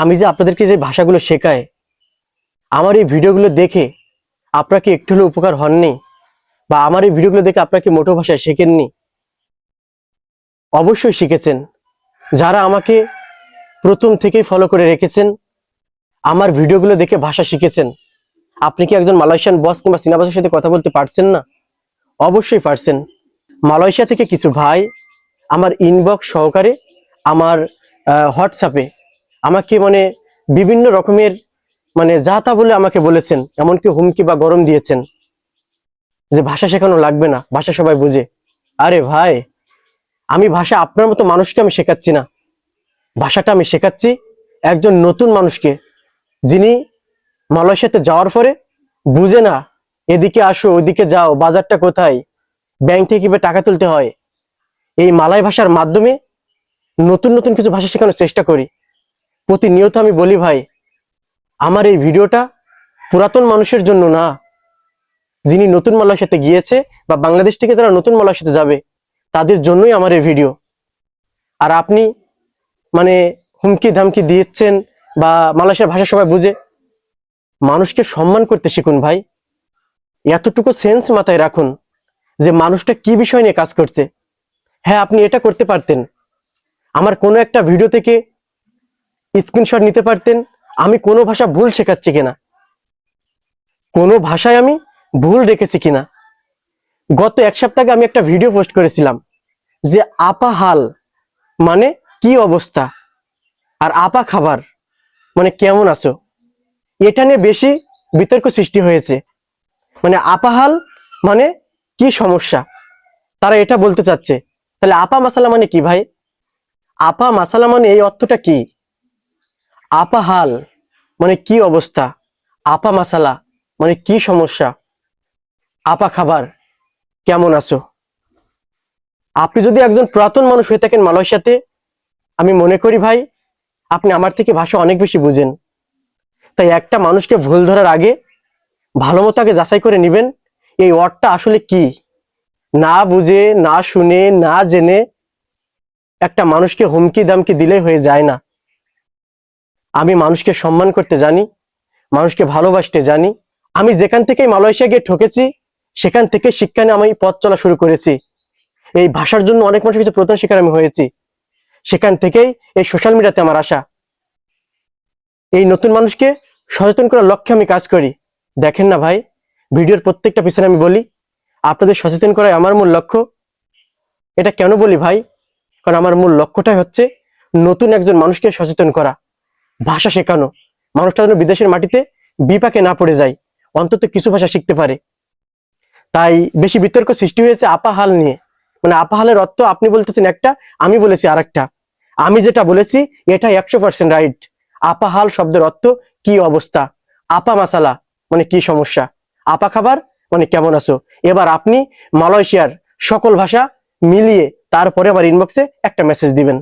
আমি যে আপনাদেরকে যে ভাষাগুলো শেখাই, আমার এই ভিডিওগুলো দেখে আপনাকে একটু হলেও উপকার হননি? বা আমার এই ভিডিওগুলো দেখে আপনাকে মোটো ভাষায় শেখেননি? অবশ্যই শিখেছেন। যারা আমাকে প্রথম থেকেই ফলো করে রেখেছেন, আমার ভিডিওগুলো দেখে ভাষা শিখেছেন, আপনি কি একজন মালয়েশিয়ান বস কিংবা সিনাবাসের সাথে কথা বলতে পারছেন না? অবশ্যই পারছেন। মালয়েশিয়া থেকে কিছু ভাই আমার ইনবক্স সহকারে, আমার হোয়াটসঅ্যাপে আমাকে মানে বিভিন্ন রকমের মানে যা তা বলে আমাকে বলেছেন, এমনকি হুমকি বা গরম দিয়েছেন যে ভাষা শেখানো লাগবে না, ভাষা সবাই বুঝে। আরে ভাই, আমি ভাষা আপনার মতো মানুষকে আমি শেখাচ্ছি না। ভাষাটা আমি শেখাচ্ছি একজন নতুন মানুষকে, যিনি মালয়েশিয়াতে যাওয়ার পরে বুঝে না, এদিকে আসো ওইদিকে যাও, বাজারটা কোথায়, ব্যাংক থেকে কীভাবে টাকা তুলতে হয়। এই মালয় ভাষার মাধ্যমে নতুন নতুন কিছু ভাষা শেখানোর চেষ্টা করি। প্রতিনিয়ত আমি বলি, ভাই, আমার এই ভিডিওটা পুরাতন মানুষের জন্য না। যিনি নতুন মালয়েশিয়াতে গিয়েছে বা বাংলাদেশ থেকে যারা নতুন মালয়েশিয়াতে যাবে, তাদের জন্যই আমার এই ভিডিও। আর আপনি মানে হুমকি ধামকি দিয়েছেন বা মালয়েশিয়ার ভাষা সবাই বুঝে। মানুষকে সম্মান করতে শিখুন, ভাই। এতটুকু সেন্স মাথায় রাখুন যে মানুষটা কি বিষয় নিয়ে কাজ করছে। হ্যাঁ আপনি এটা করতে পারতেন। আমার কোনো একটা ভিডিও থেকে স্ক্রিনশট নিতে পারতেন, আমি কোনো ভাষা ভুল শেখাচ্ছি কিনা? কোনো ভাষায় আমি ভুল রেখেছি কিনা? গত এক সপ্তাহে আমি একটা ভিডিও পোস্ট করেছিলাম যে আপা হাল মানে কি অবস্থা? আর আপা খাবার মানে কেমন আছো? এটা নিয়ে বেশি বিতর্ক সৃষ্টি হয়েছে। মানে আপাহাল মানে কি সমস্যা? তারা এটা বলতে চাচ্ছে। তাহলে আপা মাসালা মানে কি ভাই? আপা মাসালা মানে এই অর্থটা কি? আপাহাল মানে কি অবস্থা? আপা মাসালা মানে কি সমস্যা? আপা খাবার, কেমন আছো? আপনি যদি একজন পুরাতন মানুষ হয়ে থাকেন মালয়েশিয়াতে, আমি মনে করি ভাই, আপনি আমার থেকে ভাষা অনেক বেশি বুঝেন। তাই একটা মানুষকে ভুল ধরার আগে, ভালো মতো আগে যাচাই করে নেবেন, এই ওয়ার্ডটা আসলে কি? না বুঝে, না শুনে, না জেনে, একটা মানুষকে হুমকি দামকি দিলে হয়ে যায় না। আমি মানুষকে সম্মান করতে জানি, মানুষকে ভালোবাসতে জানি। আমি যেখান থেকে মালয়েশিয়া গিয়ে ঠকেছি, সেখান থেকে শিক্ষা নিয়ে আমি পথ চলা শুরু করেছি। এই ভাষার জন্য অনেক মানুষের কিছু প্রধান শিকার আমি হয়েছি। সেখান থেকেই এই সোশ্যাল মিডিয়াতে আমার আশা এই নতুন মানুষকে সচেতন করার লক্ষ্যে আমি কাজ করি। দেখেন না ভাই, ভিডিওর প্রত্যেকটা পিছনে আমি বলি, আপনাদের সচেতন করাই আমার মূল লক্ষ্য। এটা কেন বলি ভাই? কারণ আমার মূল লক্ষ্যটাই হচ্ছে নতুন একজন মানুষকে সচেতন করা। ভাষা শেখানো। মানুষটা যেন বিদেশের মাটিতে বিপাকে না পড়ে যায়, অন্তত কিছু ভাষা শিখতে পারে। তাই বেশি বিতর্ক সৃষ্টি হয়েছে আপাহাল নিয়ে। মানে আপাহালের অর্থ আপনি বলতেছেন একটা, আমি বলেছি আর আমি যেটা বলেছি এটা একশো পার্সেন্ট রাইট আপাহাল শব্দের অর্থ কি অবস্থা? আপা মাসালা মানে কি সমস্যা? আপা খাবার মানে কেমন আছো? এবার আপনি মালয়েশিয়ার সকল ভাষা মিলিয়ে তারপরে আবার ইনবক্সে একটা মেসেজ দিবেন।